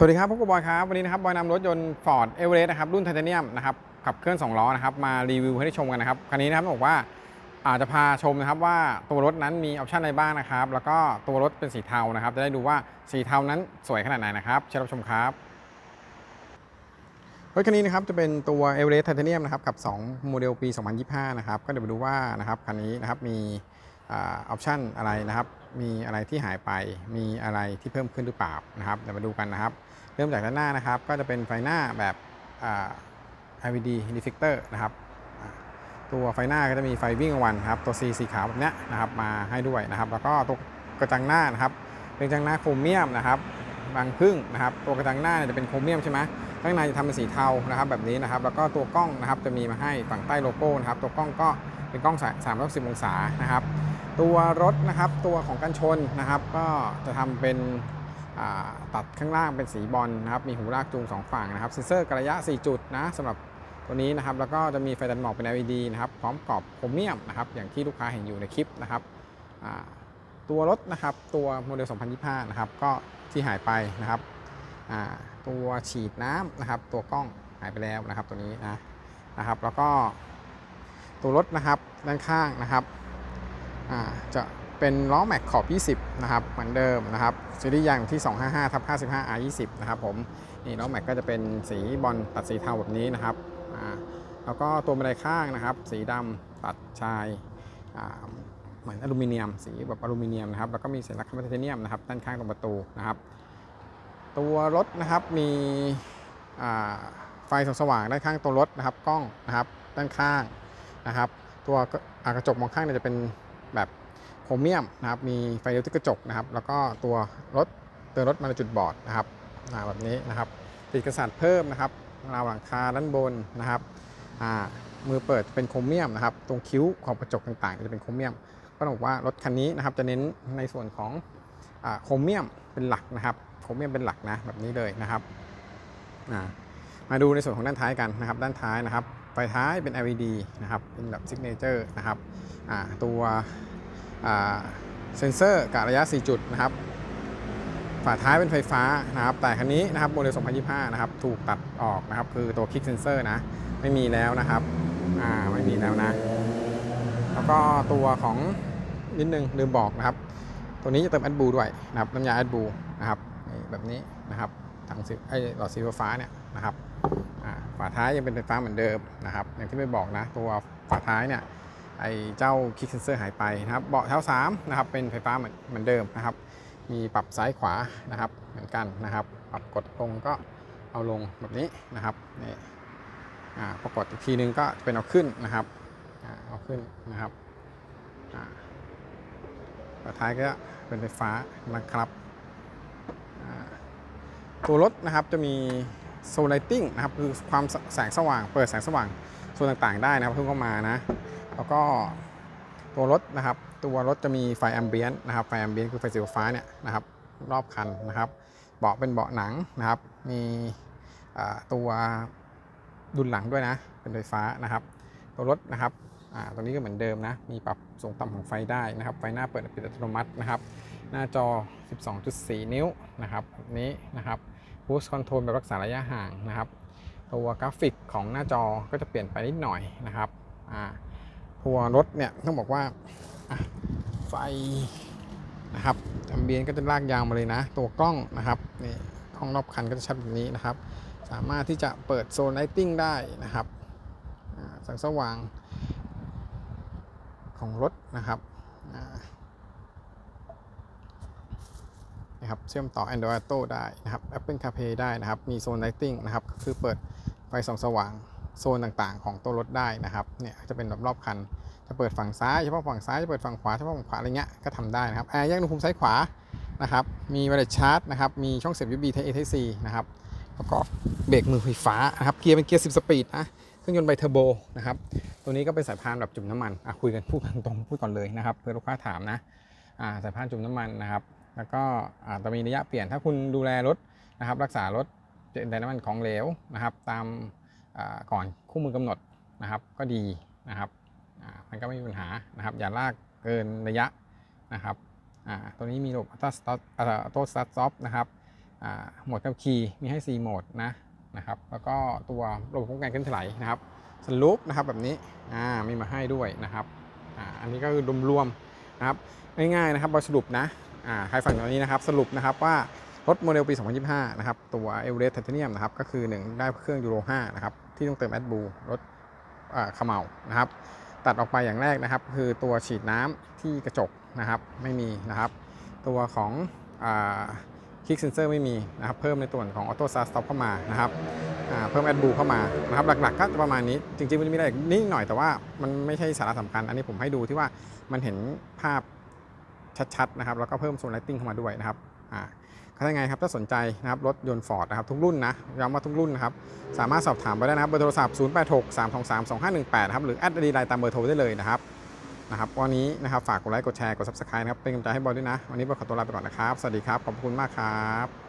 สวัสดีครับพบกับบอยครับ วันนี้นะครับบอยนำรถยนต์ Ford e v e r e s t นะครับรุ่นไทเทเนียมนะครับขับเคลื่อน2ล้อนะครับมารีวิวให้ได้ชมกันนะครับคันนี้นะครับบอกว่าอาจจะพาชมนะครับว่าตัวรถนั้นมีออปชันอะไรบ้างนะครับ แล้วก็ตัวรถเป็นสีเทานะครับ จะได้ดูว่าสีเทานั้นสวยขนาดไหนนะครับเชิญรับชมครับรถคันนี้นะครับจะเป็นตัว e v e r e s t Titanium นะครับกับ 2 โมเดลปี 2025 นะครับก็เดี๋ยวมาดูว่านะครับคันนี้นะครับมีออปชันอะไรนะครับ มีอะไรที่หายไปมีอะไรที่เพิ่มขึ้นหรือเปล่านะครับเดี๋ยวมาดูกันนะครับ เริ่มจากด้านหน้านะครับ ก็จะเป็นไฟหน้าแบบ LED reflector นะครับตัวไฟหน้าก็จะมีไฟวิ่งกลางวันครับตัว C สีขาวแบบนี้นะครับมาให้ด้วยนะครับ แล้วก็ตัวกระจังหน้านะครับ เป็นกระจังหน้าโครเมียมนะครับบางพึ่งนะครับ ตัวกระจังหน้าจะเป็นโครเมียมใช่ไหมข้างในจะทำเป็นสีเทานะครับ แบบนี้นะครับ แล้วก็ตัวกล้องนะครับจะมีมาให้ฝั่งใต้โลโก้นะครับ ตัวกล้องก็เป็นกล้อง360องศานะครับ ตัวรถนะครับตัวของกันชนนะครับ ก็จะทำเป็น ตัดข้างล่างเป็นสีบอลนะครับ มีหูลากจูงสองฝั่งนะครับ เซ็นเซอร์กระยะ 4 จุดนะสำหรับตัวนี้นะครับ แล้วก็จะมีไฟตัดหมอกเป็น LED นะครับ พร้อมกรอบโครเมียมนะครับ อย่างที่ลูกค้าเห็นอยู่ในคลิปนะครับ ตัวรถนะครับ ตัวโมเดล 2025 นะครับ ก็ที่หายไปนะครับ ตัวฉีดน้ำนะครับ ตัวกล้องหายไปแล้วนะครับ ตัวนี้นะ นะครับ แล้วก็ตัวรถนะครับด้านข้างนะครับจะ เป็นล้อแม็กขอบ 20 นะครับ เหมือนเดิมนะครับซีรีส์ยางที่ 255ทับ55 R20 นะครับผมนี่ล้อแม็กก็จะเป็นสีบอลตัดสีเทาแบบนี้นะครับอ่าแล้วก็ตัวบันไดข้างนะครับ สีดำตัดชายอ่าเหมือนอลูมิเนียม สีแบบอลูมิเนียมนะครับแล้วก็มีสัญลักษณ์ไทเทเนียมนะครับด้านข้างตรงประตูนะครับ ตัวรถนะครับมีอ่าไฟส่องสว่างด้านข้างตัวรถนะครับกล้องนะครับด้านข้างนะครับ ตัวกระจกมองข้างเนี่ยจะเป็นแบบ โครเมียมนะครับมีไฟเลี้ยวที่กระจกนะครับ แล้วก็ตัวรถเตือนรถมาในจุดบอดนะครับแบบนี้นะครับติดกระสานเพิ่มนะครับราวหลังคาด้านบนนะครับมือเปิดเป็นโครเมียมนะครับ ตรงคิ้วของกระจกต่างๆ จะเป็นโครเมียม ก็ต้องบอกว่ารถคันนี้นะครับจะเน้นในส่วนของโครเมียมเป็นหลักนะครับโครเมียมเป็นหลักนะแบบนี้เลยนะครับมาดูในส่วนของด้านท้ายกันนะครับ ด้านท้ายนะครับไฟท้ายเป็น LED นะครับเป็นแบบซิกเนเจอร์นะครับตัว เซนเซอร์กะระยะ 4 จุดนะครับ ฝาท้ายเป็นไฟฟ้านะครับ แต่คันนี้นะครับโมเดล 2025 นะครับ ถูกตัดออกนะครับ คือตัวคลิกเซนเซอร์นะ ไม่มีแล้วนะครับ อ่า ไม่มีแล้วนะ แล้วก็ตัวของนิดนึงลืมบอกนะครับ ตัวนี้จะเติมแอดบูด้วยนะครับน้ำยาแอดบูนะครับแบบนี้นะครับถังสีไอหลอดสีฟ้าเนี่ยนะครับฝาท้ายยังเป็นไฟฟ้าเหมือนเดิมนะครับ อย่างที่ไม่บอกนะ ตัวฝาท้ายเนี่ย ไอ้เจ้าคิกเซนเซอร์หายไปนะครับ เบาะแถว3นะครับเป็นไฟฟ้าเหมือนเหมือนเดิมนะครับ มีปรับซ้ายขวานะครับเหมือนกันนะครับ ปรับกดลงก็เอาลงแบบนี้นะครับนี่อ่าพอกดอีกทีนึงก็เป็นเอาขึ้นนะครับเอาขึ้นนะครับอ่าฝาท้ายก็เป็นไฟฟ้านะครับตัวรถนะครับจะมีโซลไลติ้งนะครับคือความแสแสงสว่างเปิดแสงสว่างส่วนต่างๆได้นะครับเพิ่งเข้ามานะ แล้วก็ตัวรถนะครับ ตัวรถจะมีไฟแอมเบียนนะครับ ไฟแอมเบียนคือไฟสีฟ้าเนี่ยนะครับ รอบคันนะครับ เบาะเป็นเบาะหนังนะครับ มีตัวดุลหลังด้วยนะ เป็นไฟฟ้านะครับ ตัวรถนะครับตัวนี้ก็เหมือนเดิมนะ มีปรับสูงต่ำของไฟได้นะครับ ไฟหน้าเปิดปิดอัตโนมัตินะครับ หน้าจอ 12.4 นิ้วนะครับนี้นะครับ Push Control แบบรักษาระยะห่างนะครับ ตัวกราฟิกของหน้าจอก็จะเปลี่ยนไปนิดหน่อยนะครับ อ่า ตัวรถเนี่ยต้องบอกว่าไฟนะครับแอมเบียนก็จะลากยาวมาเลยนะ ตัวกล้องนะครับนี่กล้องรอบคันก็จะชัดแบบนี้นะครับ สามารถที่จะเปิดโซนไลติ้งได้นะครับอ่าแสงสว่างของรถนะครับอ่านะครับเชื่อมต่อ Android Auto ได้นะครับ Apple CarPlay ได้นะครับ มีโซน Lighting นะครับ ก็คือเปิดไฟส่องสว่าง โซนต่างๆ ของตัวรถได้นะครับเนี่ยจะเป็นแบบรอบคันจะเปิดฝั่งซ้ายเฉพาะฝั่งซ้ายจะเปิดฝั่งขวาเฉพาะฝั่งขวาอะไรเงี้ยก็ทำได้นะครับแอร์แยกอุณหภูมิซ้ายขวานะครับมีไวเลสชาร์จนะครับมีช่องเสียบ USB Type A Type C นะครับแล้วก็เบรกมือไฟฟ้านะครับเกียร์เป็นเกียร์ 10 สปีดนะเครื่องยนต์ไบเทอร์โบนะครับตัวนี้ก็เป็นสายพานแบบจุ่มน้ำมันอะคุยกันพูดกันตรงพูดก่อนเลยนะครับเพื่อลูกค้าถามนะอ่าสายพานจุ่มน้ำมันนะครับแล้วก็อาจจะมีระยะเปลี่ยนถ้าคุณดูแลรถนะครับรักษารถในน้ำมันของเหลวนะครับตาม ก่อนคู่มือกำหนดนะครับก็ดีนะครับมันก็ไม่มีปัญหานะครับ อย่าลากเกินระยะนะครับตัวนี้มีระบบอัตโตสตอัตโตสตาร์ทซอฟนะครับโหมดขับขี่มีให้ 4 โหมดนะนะครับแล้วก็ตัวระบบป้องกันเคลื่อนถลายนะครับสลูปนะครับแบบนี้มีมาให้ด้วยนะครับอ,อันนี้ก็คือรวมๆนะครับง่ายๆนะครับบทสรุปนะใครฟังตรงนี้นะครับสรุปนะครับว่า รถโมเดลปี 2025 นะครับ ตัว e v e r e s t Titanium นะครับ ก็คือ 1 ได้เครื่องยูโร 5 นะครับ ที่ต้องเติม AdBlue รถอ่าเขมเมานะครับ ตัดออกไปอย่างแรกนะครับ คือตัวฉีดน้ำที่กระจกนะครับ ไม่มีนะครับ ตัวของคลิกเซนเซอร์ไม่มีนะครับ เพิ่มในส่วนของออโต้ซาร์สต็อปเข้ามานะครับเพิ่มแอดบูเข้ามานะครับ หลักๆก็ประมาณนี้ จริงๆ มันมีอะไรนิดหน่อยแต่ว่ามันไม่ใช่สาระสำคัญ อันนี้ผมให้ดูที่ว่ามันเห็นภาพชัดๆนะครับ แล้วก็เพิ่มโซนไลติ้งเข้ามาด้วยนะครับ ถ้ายังไงครับถ้าสนใจนะครับรถยนต์ฟอร์ดนะครับทุกรุ่นนะย้ำว่าทุกรุ่นนะครับสามารถสอบถามไปได้นะครับเบอร์โทรศัพท์ 0863232518นะครับหรือแอดดีไลน์ตามเบอร์โทรได้เลยนะครับนะครับวันนี้นะครับฝากกดไลค์กดแชร์กด subscribe นะครับเป็นกำลังใจให้บอยด้วยนะ วันนี้บอยขอตัวลาไปก่อนนะครับ สวัสดีครับ ขอบคุณมากครับ